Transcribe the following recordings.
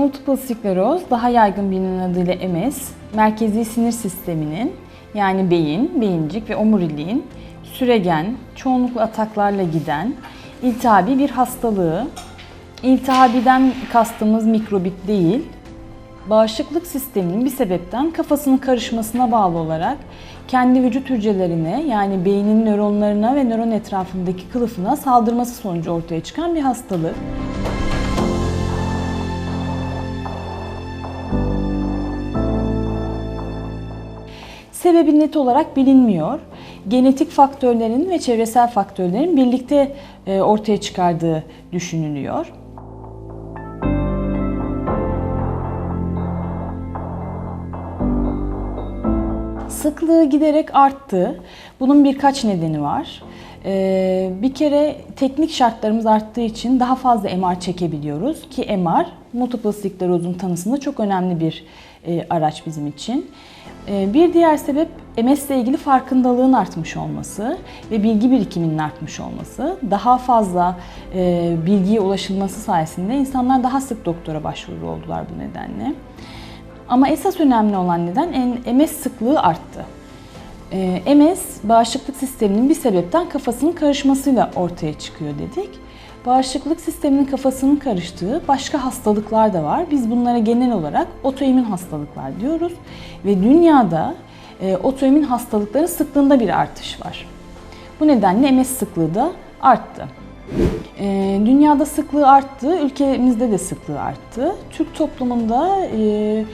Multiple skleroz daha yaygın bilinen adıyla MS, merkezi sinir sisteminin yani beyin, beyincik ve omuriliğin süregen, çoğunlukla ataklarla giden iltihabi bir hastalığı. İltihabiden kastımız mikrobit değil, bağışıklık sisteminin bir sebepten kafasının karışmasına bağlı olarak kendi vücut hücrelerine yani beynin nöronlarına ve nöron etrafındaki kılıfına saldırması sonucu ortaya çıkan bir hastalık. Sebebi net olarak bilinmiyor. Genetik faktörlerin ve çevresel faktörlerin birlikte e, ortaya çıkardığı düşünülüyor. Sıklığı giderek arttı. Bunun birkaç nedeni var. Ee, bir kere teknik şartlarımız arttığı için daha fazla MR çekebiliyoruz ki MR multiple sklerozun tanısında çok önemli bir e, araç bizim için. E, bir diğer sebep MS ile ilgili farkındalığın artmış olması ve bilgi birikiminin artmış olması. Daha fazla e, bilgiye ulaşılması sayesinde insanlar daha sık doktora başvuru oldular bu nedenle. Ama esas önemli olan neden MS sıklığı arttı. Ee, MS bağışıklık sisteminin bir sebepten kafasının karışmasıyla ortaya çıkıyor dedik. Bağışıklık sisteminin kafasının karıştığı başka hastalıklar da var. Biz bunlara genel olarak otoimmün hastalıklar diyoruz ve dünyada e, otoimmün hastalıkların sıklığında bir artış var. Bu nedenle MS sıklığı da arttı. E, dünyada sıklığı arttı, ülkemizde de sıklığı arttı. Türk toplumunda e,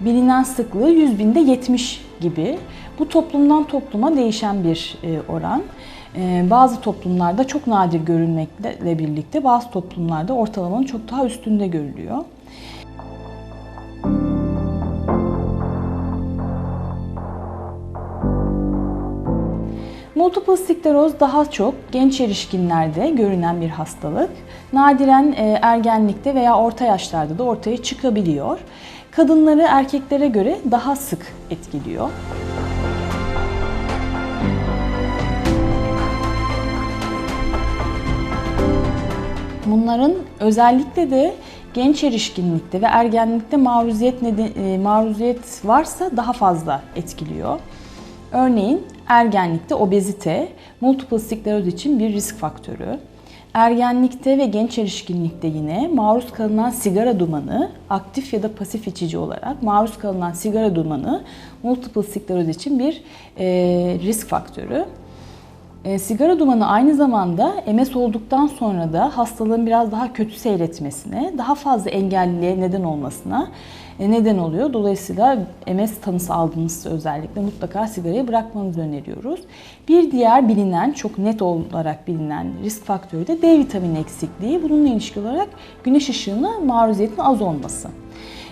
bilinen sıklığı 100 binde 70 gibi. Bu toplumdan topluma değişen bir e, oran. E, bazı toplumlarda çok nadir görülmekle birlikte bazı toplumlarda ortalamanın çok daha üstünde görülüyor. Multiple skleroz daha çok genç erişkinlerde görünen bir hastalık. Nadiren e, ergenlikte veya orta yaşlarda da ortaya çıkabiliyor. Kadınları erkeklere göre daha sık etkiliyor. Bunların özellikle de genç erişkinlikte ve ergenlikte maruziyet, neden, e, maruziyet varsa daha fazla etkiliyor. Örneğin ergenlikte obezite multiple skleroz için bir risk faktörü. Ergenlikte ve genç erişkinlikte yine maruz kalınan sigara dumanı, aktif ya da pasif içici olarak maruz kalınan sigara dumanı multiple skleroz için bir e, risk faktörü. E, sigara dumanı aynı zamanda MS olduktan sonra da hastalığın biraz daha kötü seyretmesine, daha fazla engelliliğe neden olmasına e, neden oluyor. Dolayısıyla MS tanısı aldığınızda özellikle mutlaka sigarayı bırakmanızı öneriyoruz. Bir diğer bilinen, çok net olarak bilinen risk faktörü de D vitamini eksikliği. Bununla ilişki olarak güneş ışığına maruziyetin az olması.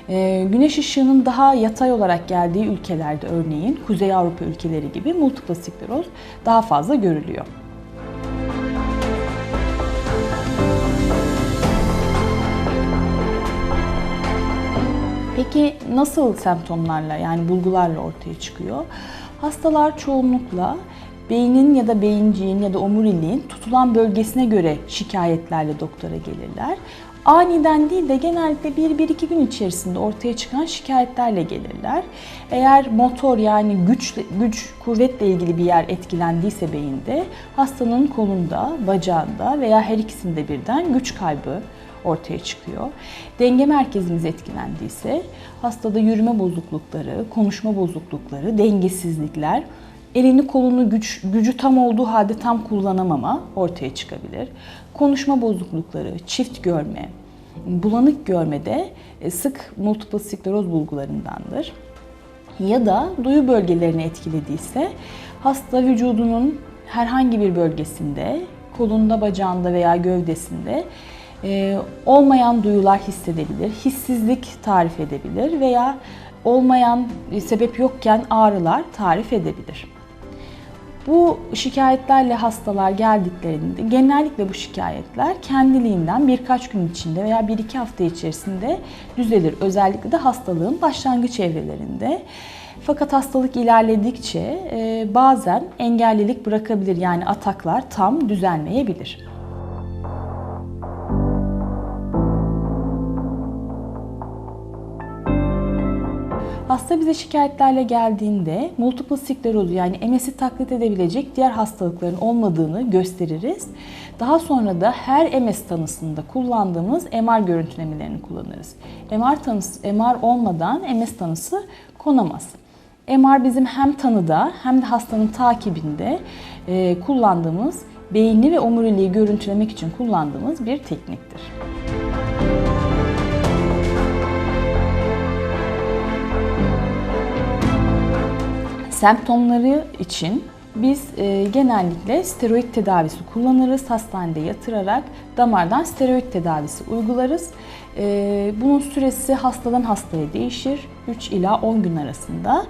E, güneş ışığının daha yatay olarak geldiği ülkelerde örneğin Kuzey Avrupa ülkeleri gibi multiple skleroz daha fazla görülüyor. Peki nasıl semptomlarla yani bulgularla ortaya çıkıyor? Hastalar çoğunlukla beynin ya da beyinciğin ya da omuriliğin tutulan bölgesine göre şikayetlerle doktora gelirler. Aniden değil de genellikle 1-1-2 gün içerisinde ortaya çıkan şikayetlerle gelirler. Eğer motor yani güç, güç kuvvetle ilgili bir yer etkilendiyse beyinde hastanın kolunda, bacağında veya her ikisinde birden güç kaybı, ortaya çıkıyor. Denge merkezimiz etkilendiyse hastada yürüme bozuklukları, konuşma bozuklukları, dengesizlikler, elini kolunu güç, gücü tam olduğu halde tam kullanamama ortaya çıkabilir. Konuşma bozuklukları, çift görme, bulanık görme de e, sık multiple skleroz bulgularındandır. Ya da duyu bölgelerini etkilediyse hasta vücudunun herhangi bir bölgesinde, kolunda, bacağında veya gövdesinde e, olmayan duyular hissedebilir, hissizlik tarif edebilir veya olmayan e, sebep yokken ağrılar tarif edebilir. Bu şikayetlerle hastalar geldiklerinde genellikle bu şikayetler kendiliğinden birkaç gün içinde veya bir iki hafta içerisinde düzelir. Özellikle de hastalığın başlangıç evrelerinde. Fakat hastalık ilerledikçe bazen engellilik bırakabilir yani ataklar tam düzelmeyebilir. Hasta bize şikayetlerle geldiğinde multiple sklerozu yani MS'i taklit edebilecek diğer hastalıkların olmadığını gösteririz. Daha sonra da her MS tanısında kullandığımız MR görüntülemelerini kullanırız. MR tanısı MR olmadan MS tanısı konamaz. MR bizim hem tanıda hem de hastanın takibinde e, kullandığımız beyni ve omuriliği görüntülemek için kullandığımız bir tekniktir. Semptomları için biz e, genellikle steroid tedavisi kullanırız. Hastanede yatırarak damardan steroid tedavisi uygularız. E, bunun süresi hastadan hastaya değişir. 3 ila 10 gün arasında.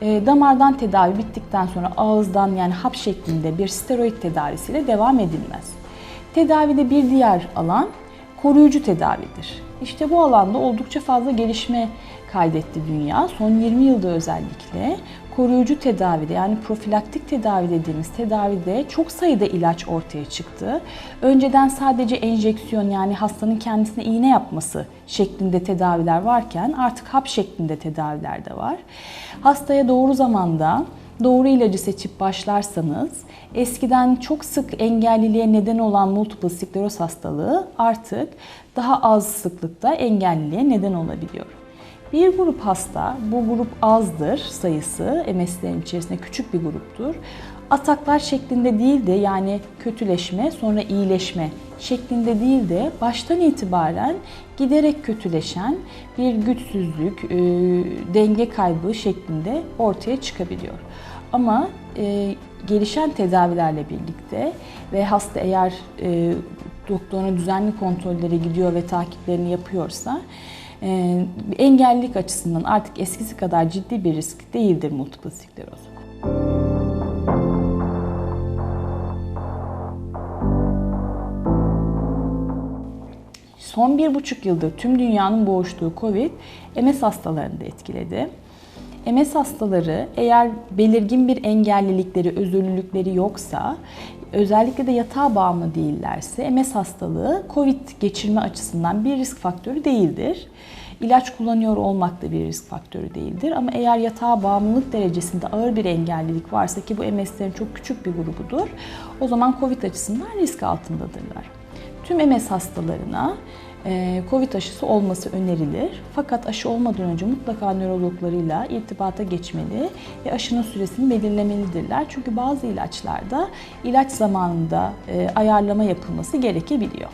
E, damardan tedavi bittikten sonra ağızdan yani hap şeklinde bir steroid tedavisiyle devam edilmez. Tedavide bir diğer alan koruyucu tedavidir. İşte bu alanda oldukça fazla gelişme kaydetti dünya. Son 20 yılda özellikle koruyucu tedavide yani profilaktik tedavi dediğimiz tedavide çok sayıda ilaç ortaya çıktı. Önceden sadece enjeksiyon yani hastanın kendisine iğne yapması şeklinde tedaviler varken artık hap şeklinde tedaviler de var. Hastaya doğru zamanda doğru ilacı seçip başlarsanız eskiden çok sık engelliliğe neden olan multiple skleroz hastalığı artık daha az sıklıkta engelliliğe neden olabiliyor. Bir grup hasta, bu grup azdır sayısı, MS'lerin içerisinde küçük bir gruptur. Ataklar şeklinde değil de yani kötüleşme sonra iyileşme şeklinde değil de baştan itibaren giderek kötüleşen bir güçsüzlük, e, denge kaybı şeklinde ortaya çıkabiliyor. Ama e, gelişen tedavilerle birlikte ve hasta eğer e, doktoruna düzenli kontrollere gidiyor ve takiplerini yapıyorsa e, engellilik açısından artık eskisi kadar ciddi bir risk değildir multiple skleroz. Son bir buçuk yıldır tüm dünyanın boğuştuğu Covid MS hastalarını da etkiledi. MS hastaları eğer belirgin bir engellilikleri, özürlülükleri yoksa, özellikle de yatağa bağımlı değillerse MS hastalığı COVID geçirme açısından bir risk faktörü değildir. İlaç kullanıyor olmak da bir risk faktörü değildir. Ama eğer yatağa bağımlılık derecesinde ağır bir engellilik varsa ki bu MS'lerin çok küçük bir grubudur, o zaman COVID açısından risk altındadırlar. Tüm MS hastalarına COVID aşısı olması önerilir. Fakat aşı olmadan önce mutlaka nörologlarıyla irtibata geçmeli ve aşının süresini belirlemelidirler. Çünkü bazı ilaçlarda ilaç zamanında ayarlama yapılması gerekebiliyor.